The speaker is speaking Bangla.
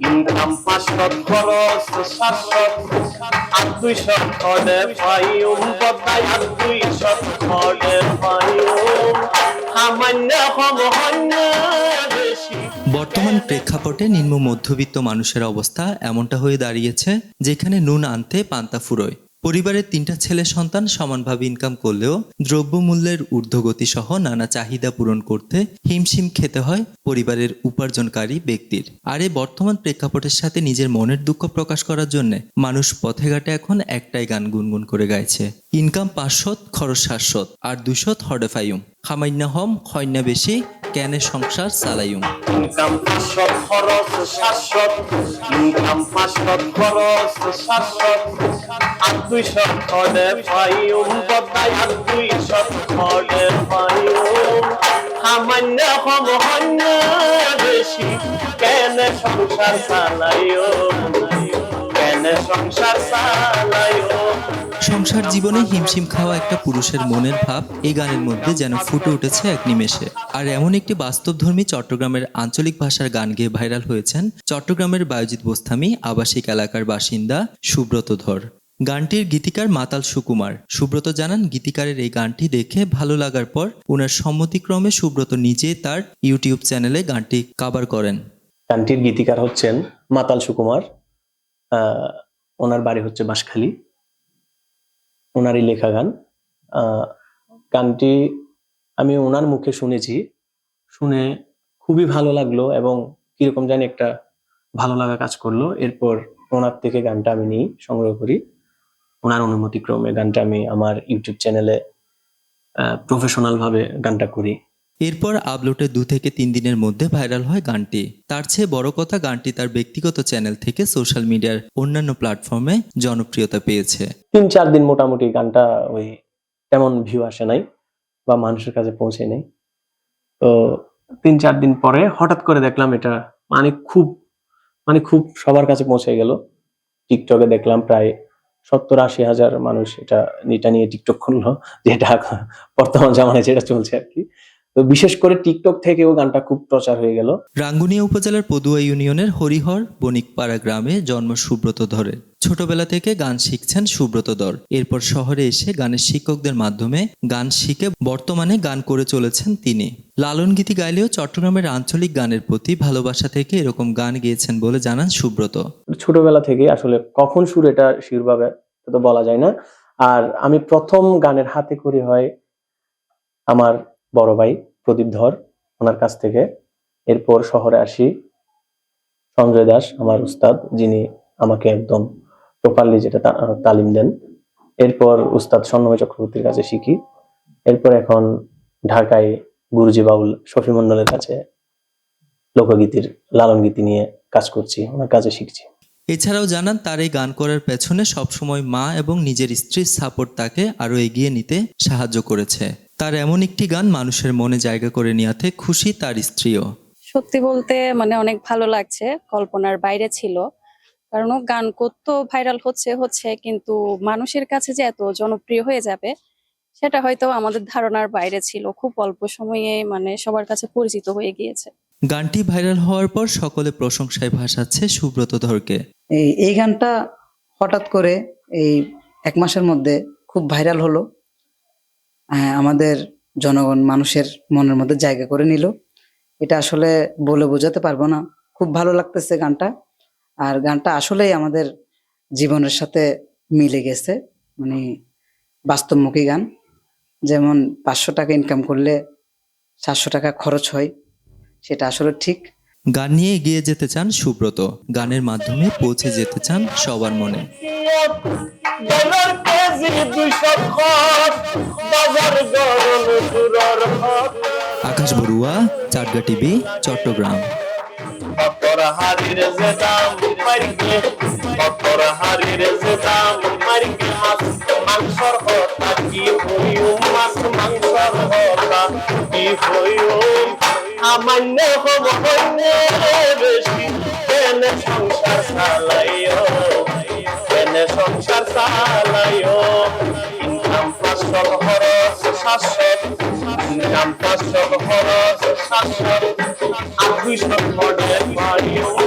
ইনকাম খরচ আর বদাই আর পাইম সামান্য বর্তমান প্রেক্ষাপটে নিম্ন মধ্যবিত্ত মানুষের অবস্থা এমনটা হয়ে দাঁড়িয়েছে, যেখানে নুন আনতে পান্তা ফুরোয়। পরিবারের তিনটা ছেলে সন্তান সমানভাবে ইনকাম করলেও দ্রব্যমূল্যের ঊর্ধ্বগতি সহ নানা চাহিদা পূরণ করতে হিমশিম খেতে হয় পরিবারের উপার্জনকারী ব্যক্তির। আর এই বর্তমান প্রেক্ষাপটের সাথে নিজের মনের দুঃখ প্রকাশ করার জন্য মানুষ পথে ঘাটে এখন একটাই গান গুনগুন করে গাইছে। ইনকাম পাঁচশত, খরচ সাতশত, আর দুশত হডেফাইম খামাইন্য হম খয়না বেশি ক্যানে সংসার চালাইম ইনকাম পাঁচশো খরচ সাতশো ইনকাম পাঁচশো খরচ সাতশো আর দুইশো খড়ে পাইম বদাই আর দুইশো খড়ে পাইম সামান্য বেশি। কেন সংসার চালাইও কেন সংসার চালাইও সংসার জীবনে হিমশিম খাওয়া একটা পুরুষের মনের ভাব, এই গানের মধ্যে যেন ফুটে উঠেছে এক নিমেষে। আর এমন একটি বাস্তবধর্মী চট্টগ্রামের আঞ্চলিক ভাষার গান গেয়ে ভাইরাল হয়েছেন চট্টগ্রামের বায়োজিৎ বোস্তামি আবাসিক এলাকার বাসিন্দা সুব্রত ধর। গানটির গীতিকার মাতাল সুকুমার। সুব্রত জানান, গীতিকারের এই গানটি দেখে ভালো লাগার পর ওনার সম্মতিক্রমে সুব্রত নিজে তার ইউটিউব চ্যানেলে গানটি কাবার করেন। গানটির গীতিকার হচ্ছেন মাতাল সুকুমার। ওনার বাড়ি হচ্ছে বাঁশখালী। ওনারই লেখা গান। গানটি আমি ওনার মুখে শুনেছি। শুনে খুবই ভালো লাগল এবং কীরকম জানি একটা ভালো লাগা কাজ করল। এরপর ওনার থেকে গানটা আমি নিই, সংগ্রহ করি। ওনার অনুমতিক্রমে গানটা আমি আমার ইউটিউব চ্যানেলে প্রফেশনালভাবে গানটা করি। এরপর আপলোডের দু থেকে তিন দিনের মধ্যে ভাইরাল হয় গানটি। তার চেয়ে বড় কথা গানটি তার ব্যক্তিগত চ্যানেল থেকে সোশ্যাল মিডিয়ার অন্যান্য প্ল্যাটফর্মে জনপ্রিয়তা পেয়েছে। তিন চার দিন মোটামুটি গানটা ওই তেমন ভিউ আসে নাই বা মানুষের কাছে পৌঁছে নেই। তো তিন চার দিন পরে হঠাৎ করে দেখলাম এটা মানে খুব মানে খুব সবার কাছে পৌঁছে গেল। টিকটকে দেখলাম প্রায় সত্তর আশি হাজার মানুষ এটা এটা নিয়ে টিকটক করল যেটা বর্তমান জামানায় যেটা চলছে আর কি। তো বিশেষ করে টিকটক থেকেও গানটা খুব প্রচার হয়ে গেল। রাঙ্গুনিয়া উপজেলার পদুয়া ইউনিয়নের হরিহর বণিকপাড়া গ্রামে জন্ম সুব্রত ধরের ছোটবেলা থেকে গান শিখছেন সুব্রত ধর। এরপর শহরে এসে গানের শিক্ষকদের মাধ্যমে গান শিখে বর্তমানে গান করে চলেছেন তিনি। লালন গীতি গাইলেও চট্টগ্রামের আঞ্চলিক গানের প্রতি ভালোবাসা থেকে এরকম গান গেয়েছেন বলে জানান সুব্রত। ছোটবেলা থেকে আসলে কখন সুর এটা শিরভাবে তো বলা যায় না। আর আমি প্রথম গানের হাতে করি হয় আমার বড় ভাই প্রদীপ ধর, ওনার কাছ থেকে। এরপর শহরে আসি। সঞ্জয় দাস, আমার উস্তাদ, যিনি আমাকে একদম প্রপারলি যেটা তালিম দেন। এরপর উস্তাদ স্বর্ণময় চক্রবর্তীর কাছে শিখি। এরপর এখন ঢাকায় গুরুজি বাউল শফি মন্ডলের কাছে লোকগীতির লালন গীতি নিয়ে কাজ করছি, ওনার কাছে শিখছি। এছাড়াও জানান, তার এই গান করার পেছনে সবসময় মা এবং নিজের স্ত্রীর সাপোর্ট তাকে আরও এগিয়ে নিতে সাহায্য করেছে। তার এমন একটি গান মানুষের মনে জায়গা করে নেওয়াতে খুশি তার স্ত্রীও। সত্যি বলতে মানে অনেক ভালো লাগছে কল্পনার বাইরে ছিল। কারণ ও গান করতো ভাইরাল হচ্ছে হচ্ছে কিন্তু মানুষের কাছে যে এত জনপ্রিয় হয়ে যাবে সেটা হয়তো আমাদের ধারণার বাইরে ছিল। খুব অল্প সময়ে মানে সবার কাছে পরিচিত হয়ে গিয়েছে। গানটি ভাইরাল হওয়ার পর সকলে প্রশংসায় ভাসাচ্ছে সুব্রত ধরকে। এই এই গানটা হঠাৎ করে এই এক মাসের মধ্যে খুব ভাইরাল হলো। আমাদের জনগণ মানুষের মনের মধ্যে জায়গা করে নিল। এটা আসলে বলে বোঝাতে পারব না। খুব ভালো লাগতেছে গানটা। আর গানটা আসলেই আমাদের জীবনের সাথে মিলে গেছে। মানে বাস্তবমুখী গান। যেমন পাঁচশো টাকা ইনকাম করলে সাতশো টাকা খরচ হয়, সেটা আসলে ঠিক। গান নিয়ে এগিয়ে যেতে চান সুব্রত। গানের মাধ্যমে পৌঁছে যেতে চান সবার মনে। আকাশ বড়ুয়া চাটগা টিভি চট্টগ্রাম। অতর হারির যে দাম। সামান্য বেশি। কেন সংসার চালাইও। কেন সংসার চালাইও। ইনকাম পাঁচশো খরচ, সাতশো। ইনকাম পাঁচশো খরচ, সাতশো। আর দুইশো খরচ বাড়িও।